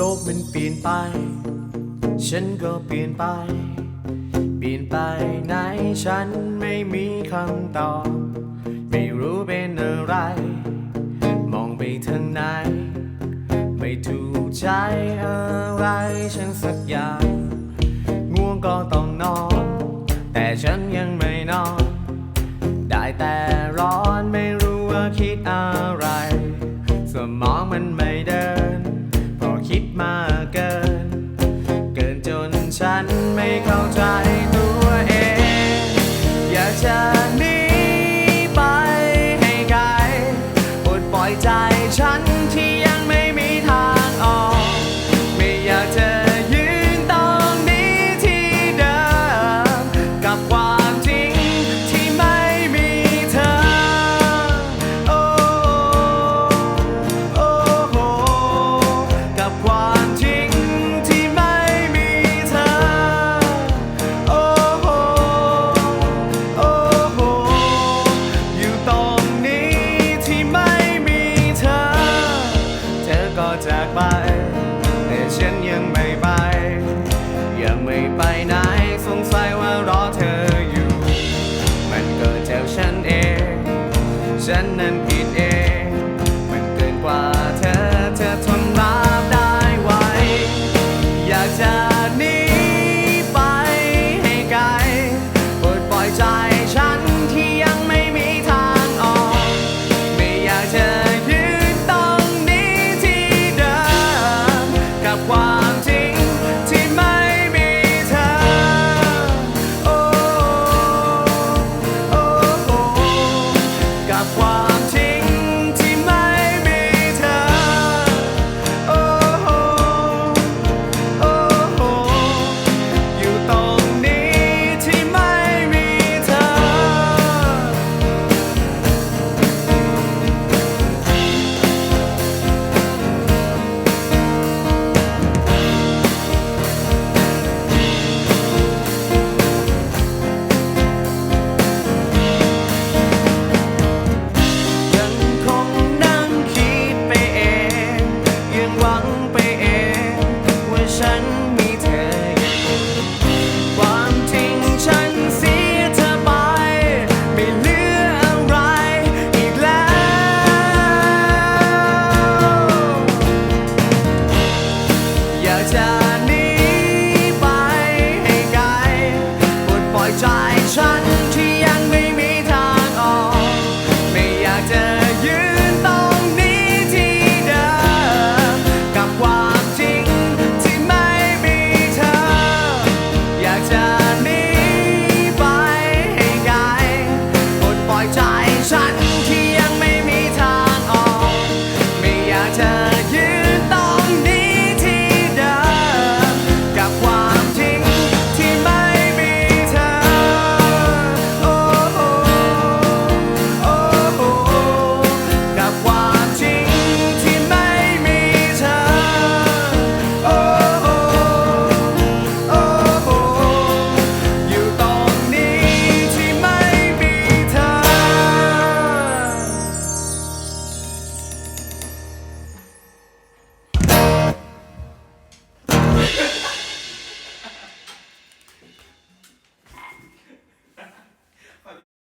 โลกมันเปลี่ยนไป ฉันก็เปลี่ยนไป เปลี่ยนไปไหนฉันไม่มีคำตอบ ไม่รู้เป็นอะไร มองไปทางไหน ไม่ถูกใจอะไรฉันสักอย่าง ง่วงก็ต้องนอน แต่ฉันยังไม่นอน ได้แต่ร้อนไม่รู้ว่าคิดอะไร สมองมันไม่ แต่ฉันยังไม่ไป ยังไม่ไปไหนสงสัยว่ารอเธออยู่ มันก็เจ้าฉันเอง ฉันนั้นผิดเอง